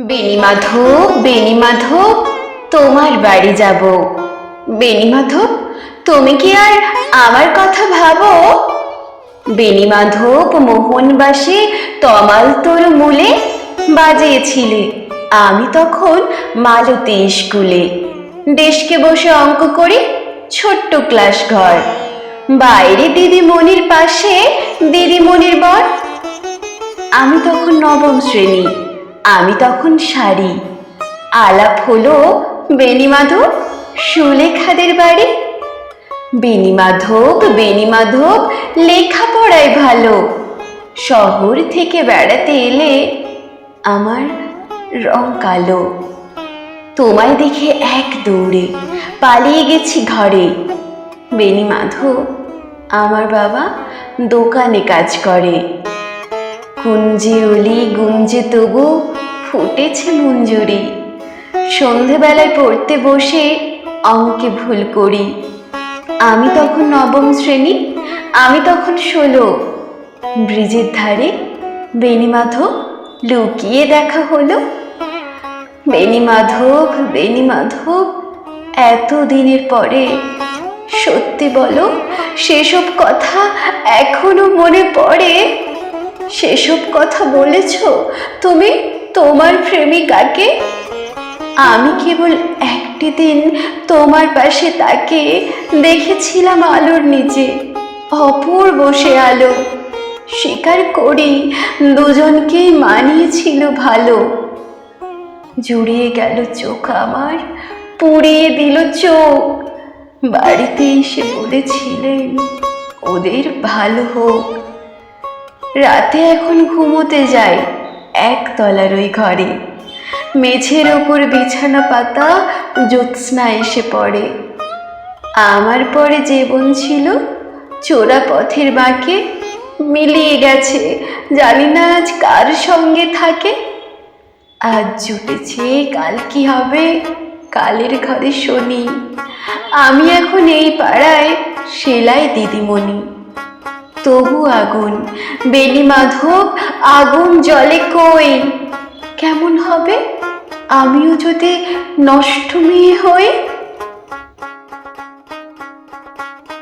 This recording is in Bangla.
বেনি মাধব মাধব, তোমার বাড়ি যাব। বেনি মাধব, তুমি কি আর আমার কথা ভাবো? বেনি মাধব, মোহনবাসী তমাল তোর মূলে বাজিয়েছিলে। আমি তখন মালতী স্কুলে। দেশকে বসে অঙ্ক করি ছোট্ট ক্লাস ঘর। বাইরে দিদিমণির পাশে দিদিমণির বর। আমি তখন নবম শ্রেণি। আমি তখন শাড়ি। আলাপ হলো বেনিমাধব সুলেখাদের বাড়ি। বেনিমাধব বেনিমাধব লেখাপড়ায় ভালো। শহর থেকে বেড়াতে এলে আমার রং কালো। তোমায় দেখে এক দৌড়ে পালিয়ে গেছি ঘরে। বেনিমাধব আমার বাবা দোকানে কাজ করে। কুঞ্জে অলি গুঞ্জে তবু ফুটেছে মঞ্জুরি। সন্ধেবেলায় পড়তে বসে অঙ্কে ভুল করি। আমি তখন নবম শ্রেণি, আমি তখন ষোলো। ব্রিজের ধারে বেনিমাধব লুকিয়ে দেখা হলো। বেনিমাধব বেনিমাধব এত দিনের পরে সত্যি বলো, সেসব কথা এখনও মনে পড়ে? সেসব কথা বলেছ তুমি? তোমার প্রেমিকাকে? আমি কেবল একটি দিন তোমার পাশে তাকে দেখেছিলাম আলোর নিচে, অপূর্ব সে আলো। স্বীকার করি, দুজনকেই মানিয়েছিল ভালো। জুড়িয়ে গেল চোখ আমার, পুড়িয়ে দিল চোখ। বাড়িতে এসে বলেছিলেন, ওদের ভালো হোক। রাতে এখন ঘুমোতে যাই। একতলার ওই ঘরে। মেঝের ওপর বিছানা পাতা জ্যোৎস্না এসে পড়ে। আমার পরে জীবন ছিল চোরা পথের বাঁকে। মিলিয়ে গেছে, জানি না আজ কার সঙ্গে থাকে। আজ জুটেছে, কাল কি হবে? কালের ঘরে শনি। আমি এখন এই পাড়ায়, সেলাই দিদিমণি। তবু আগুন। বেলি মাধব আগুন জলে কই? কেমন হবে? আমিও যদি নষ্ট মেয়ে হই?